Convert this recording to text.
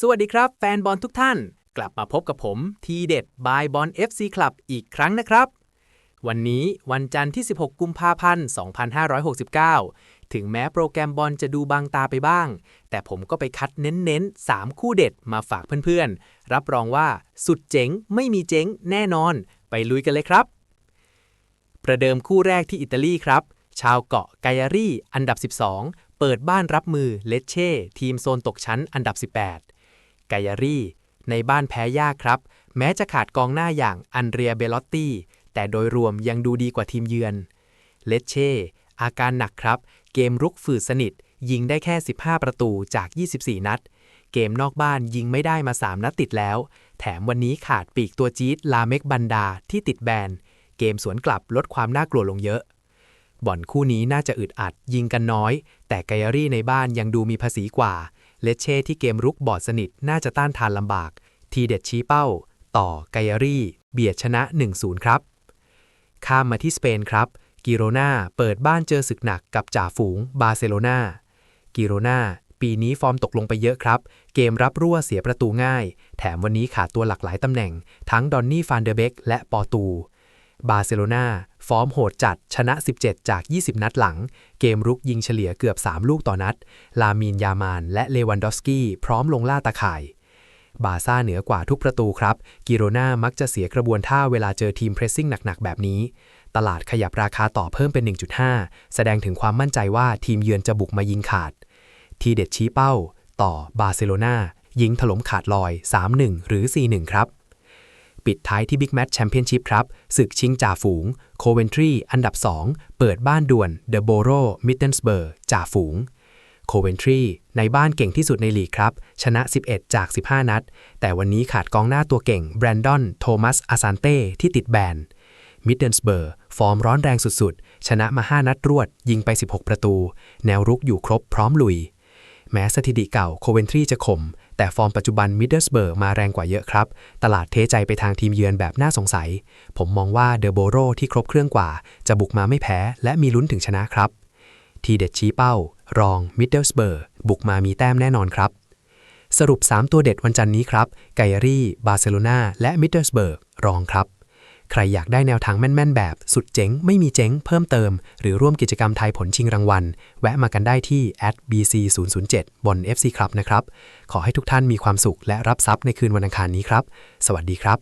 สวัสดีครับ แฟนบอลทุกท่าน กลับมาพบกับผม ทีเด็ดบายบอล FC Club อีกครั้งนะครับ วันนี้วันจันทร์ที่ 16 กุมภาพันธ์ 2569 ถึงแม้โปรแกรมบอลจะดูบางตาไปบ้าง แต่ผมก็ไปคัดเน้นๆ 3 คู่เด็ดมาฝากเพื่อนๆ รับรองว่าสุดเจ๋งไม่มีเจ๊งแน่นอน ไปลุยกันเลยครับ ประเดิมคู่แรกที่อิตาลีครับ ชาวเกาะไกอารี่อันดับ 12 เปิดบ้านรับมือเลเช่ทีมโซนตกชั้นอันดับ 18 ไกอารีในบ้านแพ้ยากครับ แม้จะขาดกองหน้าอย่างอันเรียเบลอตตี้ แต่โดยรวมยังดูดีกว่าทีมเยือน เลเช่ อาการหนักครับ เกมรุกฝืดสนิท ยิงได้แค่ 15 ประตูจาก 24 นัด เกมนอกบ้านยิงไม่ได้มา 3 นัดติดแล้ว แถมวันนี้ขาดปีกตัวจี๊ดลาเมกบันดาที่ติดแบน เกมสวนกลับลดความน่ากลัวลงเยอะ บ่อนคู่นี้น่าจะอึดอัดยิงกันน้อย แต่ไกอารี่ในบ้านยังดูมีภาษีกว่า เลเช่ที่เกมรุกบอดสนิทน่าจะต้านทานลำบาก ทีเด็ดชี้เป้า ต่อไกอารี่ เบียดชนะ 1-0 ครับ ข้ามมาที่สเปนครับ กิโรนาเปิดบ้านเจอศึกหนักกับจ่าฝูงบาร์เซโลนากิโรนาปีนี้ฟอร์มตกลงไปเยอะครับ เกมรับรั่วเสียประตูง่าย แถมวันนี้ขาดตัวหลากหลายตำแหน่ง ทั้งดอนนี่ฟานเดอร์เบกและปอตู บาร์เซโลนาฟอร์มโหดจัดชนะ 17 จาก 20 นัดหลัง เกมรุกยิงเฉลี่ยเกือบ 3 ลูกต่อนัด ลามีนยามาน และเลวันดอฟสกี้พร้อมลงล่าตาข่าย บาซ่าเหนือกว่าทุกประตูครับ กิโรนามักจะเสียกระบวนท่าเวลาเจอทีมเพรสซิ่งหนัก ๆ แบบนี้ ตลาดขยับราคาต่อเพิ่มเป็น 1.5 แสดงถึงความมั่นใจว่าทีมเยือนจะบุกมายิงขาด ทีเด็ดชี้เป้า ต่อบาร์เซโลนายิงถล่มขาดลอย 3-1 หรือ 4-1 ครับ ปิดท้ายที่บิ๊กแมตช์แชมเปี้ยนชิพครับศึกชิงจ่าฝูงโคเวนทรีอันดับ 2 เปิดบ้านด่วนเดอะโบโรมิดเดิลสเบอร์จ่าฝูงโคเวนทรีในบ้านเก่งที่สุดในลีกครับ ชนะ 11 จาก 15 นัด แต่วันนี้ขาดกองหน้าตัวเก่งแบรนดอน โทมัส อาซานเต้ ที่ติดแบนมิดเดิลสเบอร์ฟอร์มร้อนแรงสุดๆ ชนะมา 5 นัดรวด ยิงไป 16 ประตู แนวรุกอยู่ครบพร้อมลุย แม้สถิติเก่าโคเวนทรีจะข่ม แต่ฟอร์มปัจจุบันมิดเดิลสเบิร์กมาแรงกว่าเยอะครับ ตลาดเทใจไปทางทีมเยือนแบบน่าสงสัย ผมมองว่าเดอโบโรที่ครบเครื่องกว่า จะบุกมาไม่แพ้ และมีลุ้นถึงชนะครับ ทีเด็ดชี้เป้า รองมิดเดิลสเบิร์กบุกมามีแต้มแน่นอนครับ สรุป 3 ตัวเด็ดวันจันทร์นี้ครับ ไกอารี่ บาร์เซโลนาและมิดเดิลสเบิร์กรองครับ ใครอยากได้แนวทางแม่น ๆ แบบ สุดเจ๋ง ไม่มีเจ๊งเพิ่มเติม หรือร่วมกิจกรรมทายผลชิงรางวัล แวะมากันได้ที่ @bc007 บน FC Club นะครับ ขอให้ทุกท่านมีความสุขและรับทรัพย์ในคืนวันอังคารนี้ครับ สวัสดีครับ